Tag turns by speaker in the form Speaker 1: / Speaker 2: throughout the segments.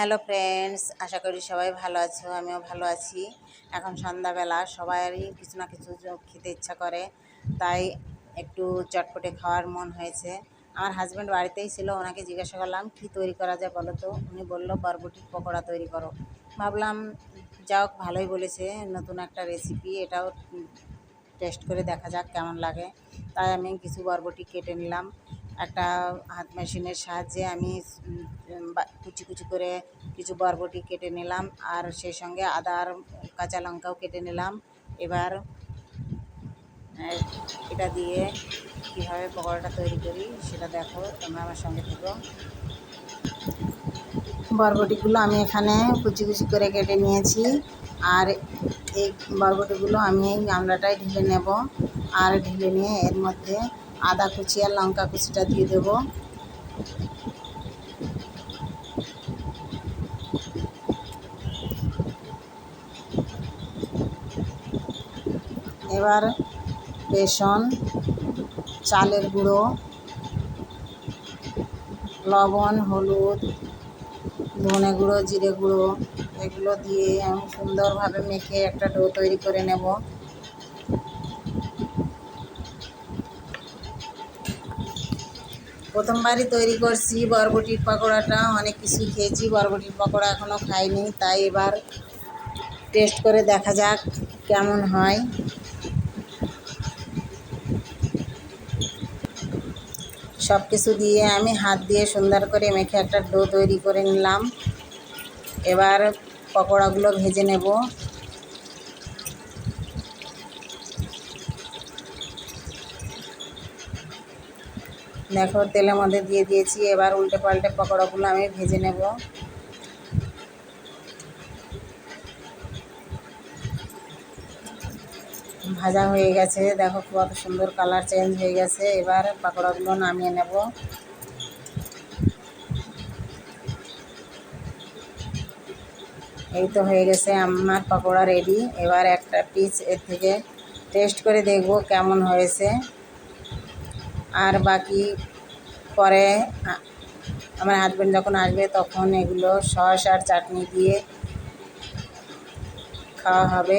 Speaker 1: Hello friends, আশা করি সবাই ভালো আছো, আমিও ভালো আছি। এখন সন্ধ্যাবেলা, সবারই কিছু না কিছু খেতে ইচ্ছা করে, তাই একটু চটপটে খাওয়ার মন হয়েছে। আমার হাজব্যান্ড বাড়িতেই ছিল, ওনাকে জিজ্ঞাসা করলাম, কী তৈরি করা যায় বলো তো? উনি বলল, বরবটির পকোড়া তৈরি করো। ভাবলাম, যাও, ভালোই বলেছে, নতুন একটা রেসিপি এটাও টেস্ট করে দেখা যাক কেমন লাগে। তাই আমি কিছু বরবটি কেটে নিলাম। একটা হাত মেশিনের সাহায্যে আমি কুচি কুচি করে কিছু বরবটি কেটে নিলাম আর সেই সঙ্গে আদা আর কাঁচা লঙ্কাও কেটে নিলাম। এবার এটা দিয়ে কীভাবে পকোড়াটা তৈরি করি সেটা দেখো তোমরা আমার সঙ্গে থেকো। বরবটিগুলো আমি এখানে কুচি কুচি করে কেটে নিয়েছি আর এই বরবটিগুলো আমি এই গামলাটায় ঢেলে নেব আর ঢেলে নিয়ে এর মধ্যে আদা কুচি আর লঙ্কা কুচিটা দিয়ে দেবো। এবার বেসন, চালের গুঁড়ো, লবণ, হলুদ, ধনে গুঁড়ো, জিরে গুঁড়ো, এগুলো দিয়ে আমি সুন্দরভাবে মেখে একটা ডো তৈরি করে নেব। প্রথমবারই তৈরি করছি বরবটির পকোড়াটা, অনেক কিছু খেয়েছি, বরবটির পকোড়া এখনও খাইনি, তাই এবার টেস্ট করে দেখা যাক কেমন হয়। সব কিছু দিয়ে আমি হাত দিয়ে সুন্দর করে মেখে একটা ডো তৈরি করে নিলাম। এবার পকোড়াগুলো ভেজে নেব। দেখো, তেলের মধ্যে দিয়ে দিয়েছি। এবার উল্টে পাল্টে পকোড়াগুলো আমি ভেজে নেব। ভাজা হয়ে গেছে। দেখো, কত সুন্দর কালার চেঞ্জ হয়ে গেছে। এবার পাকোড়াগুলো নামিয়ে নেব। এই তো হয়ে গেছে আমার পাকোড়া রেডি এবার একটা পিস এর থেকে টেস্ট করে দেখব কেমন হয়েছে। আর বাকি পরে আমার হাজব্যান্ড যখন আসবে তখন এগুলো সস আর চাটনি দিয়ে খাওয়া হবে।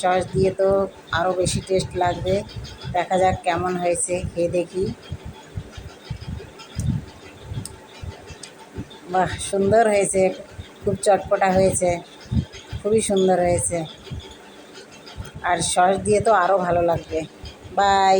Speaker 1: সস দিয়ে তো আরও বেশি টেস্ট লাগবে। দেখা যাক কেমন হয়েছে, খেয়ে দেখি। বাহ, সুন্দর হয়েছে, খুব চটপটা হয়েছে, খুবই সুন্দর হয়েছে। আর সস দিয়ে তো আরও ভালো লাগবে। বাই